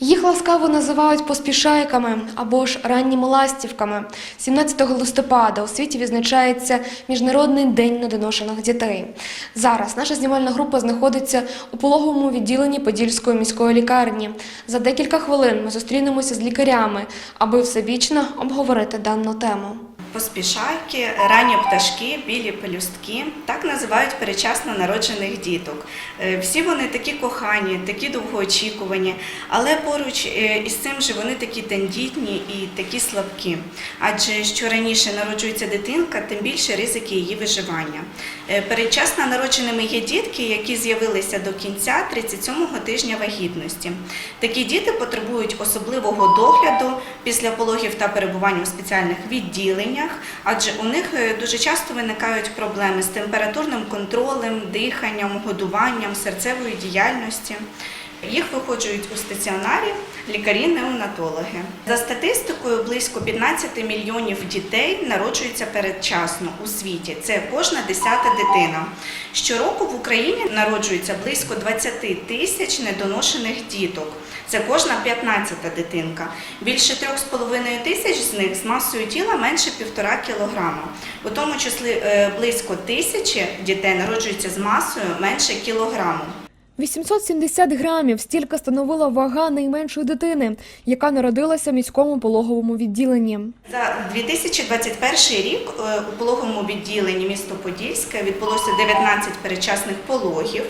Їх ласкаво називають поспішайками або ж ранніми ластівками. 17 листопада у світі відзначається Міжнародний день недоношених дітей. Зараз наша знімальна група знаходиться у пологовому відділенні Подільської міської лікарні. За декілька хвилин ми зустрінемося з лікарями, аби всебічно обговорити дану тему. Поспішайки, ранні пташки, білі пелюстки так називають перечасно народжених діток. Е, Всі вони такі кохані, такі довгоочікувані, але поруч е, із цим же вони такі тендітні і такі слабкі. Адже що раніше народжується дитинка, тим більше ризики її виживання. Е, Передчасно народженими є дітки, які з'явилися до кінця 37-го тижня вагітності. Такі діти потребують особливого догляду після пологів та перебування у спеціальних відділеннях, адже у них е, дуже часто виникають проблеми з температурним контролем, диханням, годуванням, серцевою діяльністю. Їх виходжують у стаціонарі лікарі-неонатологи. За статистикою, близько 15 мільйонів дітей народжуються передчасно у світі. Це кожна десята дитина. Щороку в Україні народжується близько 20 тисяч недоношених діток. Це кожна 15-та дитинка. Більше 3,5 тисяч з них з масою тіла менше 1,5 кілограма. У тому числі е, близько тисячі дітей народжуються з масою менше кілограму. 870 грамів стільки становила вага найменшої дитини, яка народилася в міському пологовому відділенні. За 2021 рік е, у пологовому відділенні місто Подільське відбулося 19 перечасних пологів,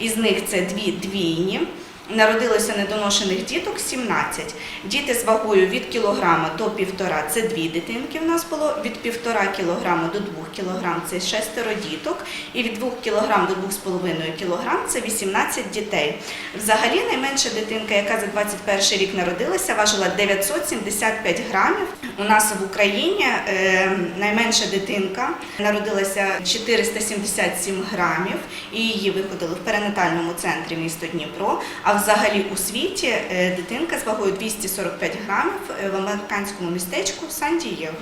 із них це дві двійні. Народилося недоношених діток 17. Діти з вагою від кілограма до півтора це дві дитинки. В нас було від півтора кілограма до двох кілограм це шестеро діток, і від двох кілограм до двох з половиною кілограм це 18 дітей. Взагалі найменша дитинка, яка за 21 рік народилася, важила 975 грамів. У нас в Україні е, найменша дитинка народилася 477 грамів, і її виходили в перинатальному центрі місто Дніпро. А взагалі у світі е, дитинка з вагою 245 грамів е, в американському містечку Сан-Дієго.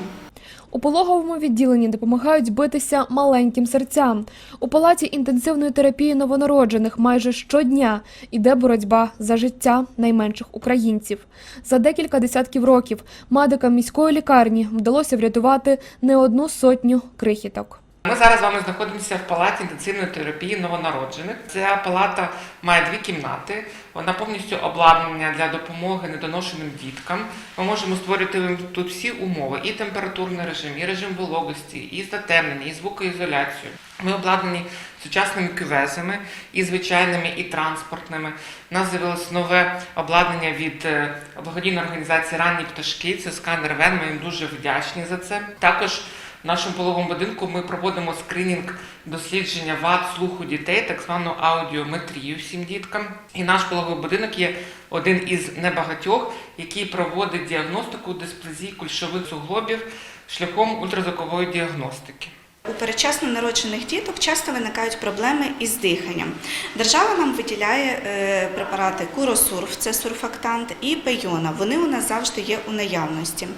У пологовому відділенні допомагають битися маленьким серцям. У палаті інтенсивної терапії новонароджених майже щодня іде боротьба за життя найменших українців. За декілька десятків років медикам міської лікарні вдалося врятувати не одну сотню крихіток. Ми зараз з вами знаходимося в палаті інтенсивної терапії новонароджених. Ця палата має дві кімнати. Вона повністю обладнана для допомоги недоношеним діткам. Ми можемо створити тут всі умови: і температурний режим, і режим вологості, і затемнення, і звукоізоляцію. Ми обладнані сучасними кювезами, і звичайними, і транспортними. У нас з'явилось нове обладнання від е, благодійної організації Ранні пташки. Це сканер ВЕН. Ми їм дуже вдячні за це. Також в нашому пологовому будинку ми проводимо скринінг дослідження вад слуху дітей, так звану аудіометрію всім діткам. І наш пологовий будинок є один із небагатьох, який проводить діагностику дисплезії кульшових суглобів шляхом ультразвукової діагностики. У передчасно народжених діток часто виникають проблеми із диханням. Держава нам виділяє е, препарати Куросурф, це сурфактант, і Пейона. Вони у нас завжди є у наявності.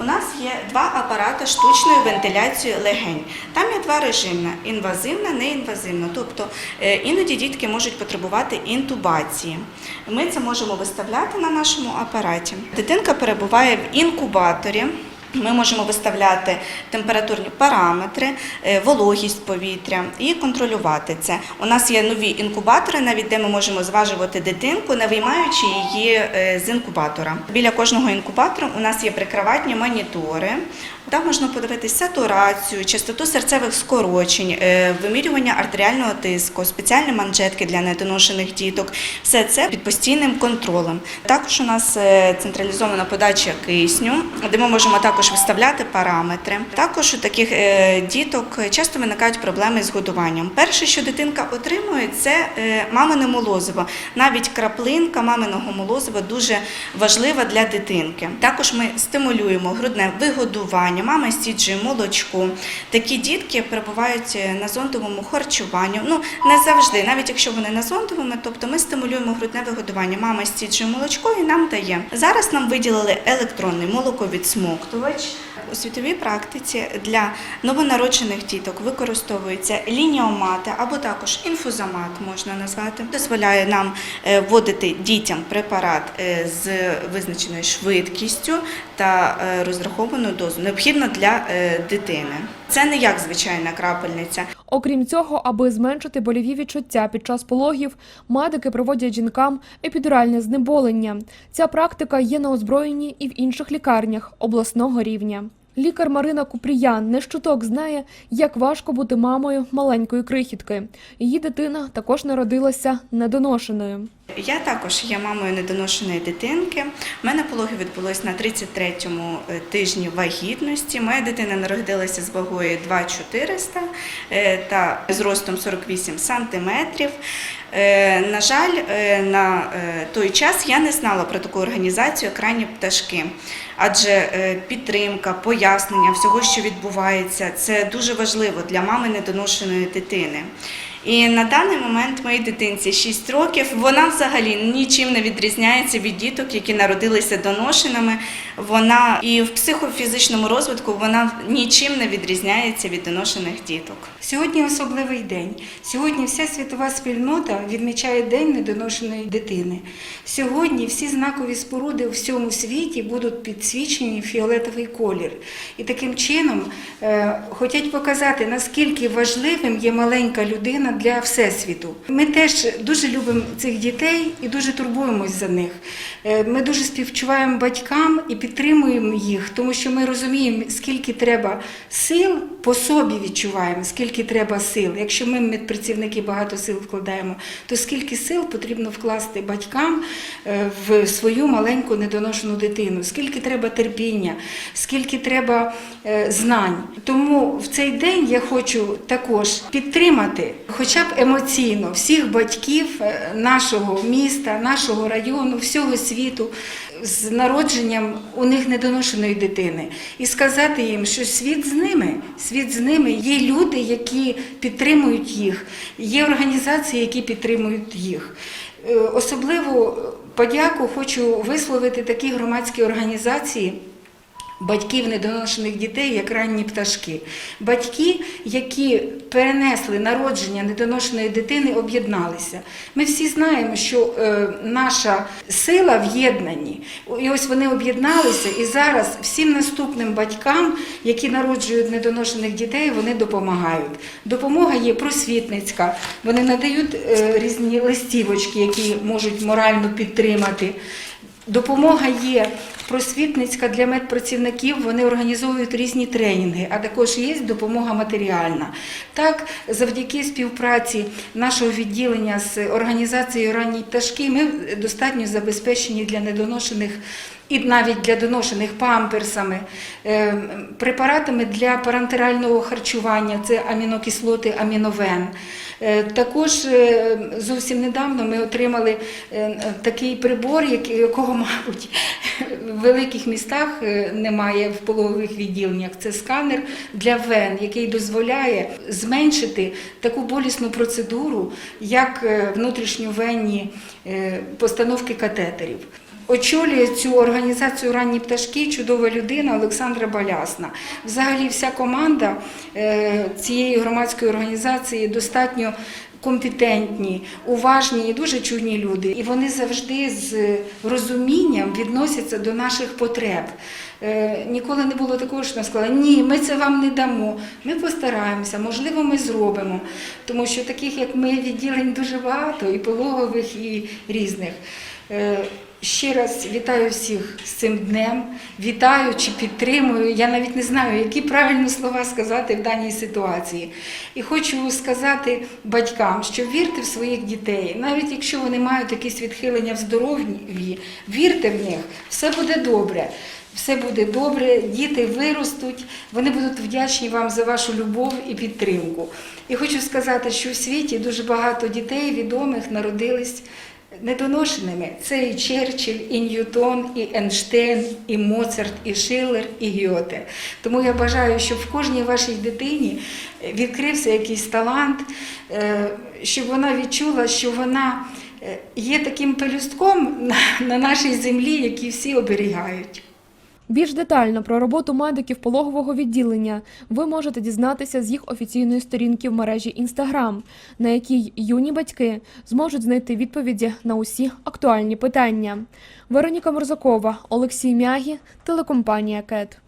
У нас є два апарати штучної вентиляції легень. Там є два режими: інвазивна, неінвазивна. Тобто е, іноді дітки можуть потребувати інтубації. Ми це можемо виставляти на нашому апараті. Дитинка перебуває в інкубаторі. Ми можемо виставляти температурні параметри, е, вологість повітря і контролювати це. У нас є нові інкубатори, навіть де ми можемо зважувати дитинку, не виймаючи її е, з інкубатора. Біля кожного інкубатора у нас є прикроватні монітори. Там можна подивитися сатурацію, частоту серцевих скорочень, е, вимірювання артеріального тиску, спеціальні манжетки для недоношених діток. Все це під постійним контролем. Також у нас е, централізована подача кисню, де ми можемо також виставляти параметри. Також у таких е, діток часто виникають проблеми з годуванням. Перше, що дитинка отримує, це мамине молозиво. Навіть краплинка маминого молозива дуже важлива для дитинки. Також ми стимулюємо грудне вигодування. Харчування. Мама стіджує молочко. Такі дітки перебувають е, на зондовому харчуванні. Ну не завжди, навіть якщо вони на зондовому, тобто ми стимулюємо грудне вигодування. Мама стіджує молочко і нам дає. Зараз нам виділили електронний молоковідсмоктувач. У світовій практиці для новонароджених діток використовується лініомати або також інфузомат можна назвати. Дозволяє нам е, вводити дітям препарат е, з визначеною швидкістю та розрахованою дозу, необхідно для е, дитини. Це не як звичайна крапельниця. Окрім цього, аби зменшити боліві відчуття під час пологів, медики проводять жінкам епідуральне знеболення. Ця практика є на озброєнні і в інших лікарнях обласного рівня. Лікар Марина Купріян не щуток знає, як важко бути мамою маленької крихітки. Її дитина також народилася недоношеною. Я також є мамою недоношеної дитинки. У мене пологи відбулись на 33-му е, тижні вагітності. Моя дитина народилася з вагою 2,400 е, та зростом 48 сантиметрів. Е, На жаль, на той час я не знала про таку організацію «Екранні пташки, адже підтримка, пояснення всього, що відбувається, це дуже важливо для мами недоношеної дитини. І на даний момент моїй дитинці 6 років. Вона взагалі нічим не відрізняється від діток, які народилися доношеними. Вона і в психофізичному розвитку вона нічим не відрізняється від доношених діток. Сьогодні особливий день. Сьогодні вся світова спільнота відмічає День недоношеної дитини. Сьогодні всі знакові споруди у всьому світі будуть підсвічені в фіолетовий колір. І таким чином е, хочуть показати, наскільки важливим є маленька людина для Всесвіту. Ми теж дуже любимо цих дітей і дуже турбуємось за них. Е, Ми дуже співчуваємо батькам і підтримуємо їх, тому що ми розуміємо, скільки треба сил по собі відчуваємо, скільки треба сил. Якщо ми, медпрацівники, багато сил вкладаємо, то скільки сил потрібно вкласти батькам е, в свою маленьку недоношену дитину, скільки треба терпіння, скільки треба е, знань. Тому в цей день я хочу також підтримати, хоча б емоційно, всіх батьків нашого міста, нашого району, всього світу з народженням у них недоношеної дитини і сказати їм, що світ з ними, світ з ними. Є люди, які підтримують їх, є організації, які підтримують їх. Е, Особливу подяку хочу висловити такій громадській організації. Батьків недоношених дітей, як ранні пташки. Батьки, які перенесли народження недоношеної дитини, об'єдналися. Ми всі знаємо, що е, наша сила в єднанні. І ось вони об'єдналися, і зараз всім наступним батькам, які народжують недоношених дітей, вони допомагають. Допомога є просвітницька. Вони надають е, різні листівочки, які можуть морально підтримати. Допомога є просвітницька для медпрацівників. Вони організовують різні тренінги, а також є допомога матеріальна. Так, завдяки співпраці нашого відділення з організацією ранній пташки, ми достатньо забезпечені для недоношених. І навіть для доношених памперсами, е, препаратами для парентерального харчування, це амінокислоти, аміновен. Е, Також е, зовсім недавно ми отримали такий прибор, якого, мабуть, в великих містах немає в пологових відділеннях. Це сканер для вен, який дозволяє зменшити таку болісну процедуру, як внутрішньовенні постановки катетерів. Очолює цю організацію ранні пташки чудова людина Олександра Балясна. Взагалі, вся команда е, цієї громадської організації достатньо компетентні, уважні і дуже чудні люди. І вони завжди з розумінням відносяться до наших потреб. Е, Ніколи не було такого, що нам сказали, ні, ми це вам не дамо. Ми постараємося, можливо, ми зробимо. Тому що таких, як ми, відділень дуже багато, і пологових, і різних. Ще раз вітаю всіх з цим днем, вітаю чи підтримую. Я навіть не знаю, які правильні слова сказати в даній ситуації. І хочу сказати батькам, що вірте в своїх дітей, навіть якщо вони мають якісь відхилення в здоров'ї, вірте в них, все буде добре. Все буде добре, діти виростуть, вони будуть вдячні вам за вашу любов і підтримку. І хочу сказати, що в світі дуже багато дітей відомих народились недоношеними. Це і Черчилль, і Ньютон, і Ейнштейн, і Моцарт, і Шиллер, і Гьоте. Тому я бажаю, щоб в кожній вашій дитині відкрився якийсь талант, е, щоб вона відчула, що вона е, є таким пелюстком на нашій землі, який всі оберігають. Більш детально про роботу медиків пологового відділення ви можете дізнатися з їх офіційної сторінки в мережі Instagram, на якій юні батьки зможуть знайти відповіді на усі актуальні питання. Вероніка Морзакова, Олексій Мягі, телекомпанія КЕТ.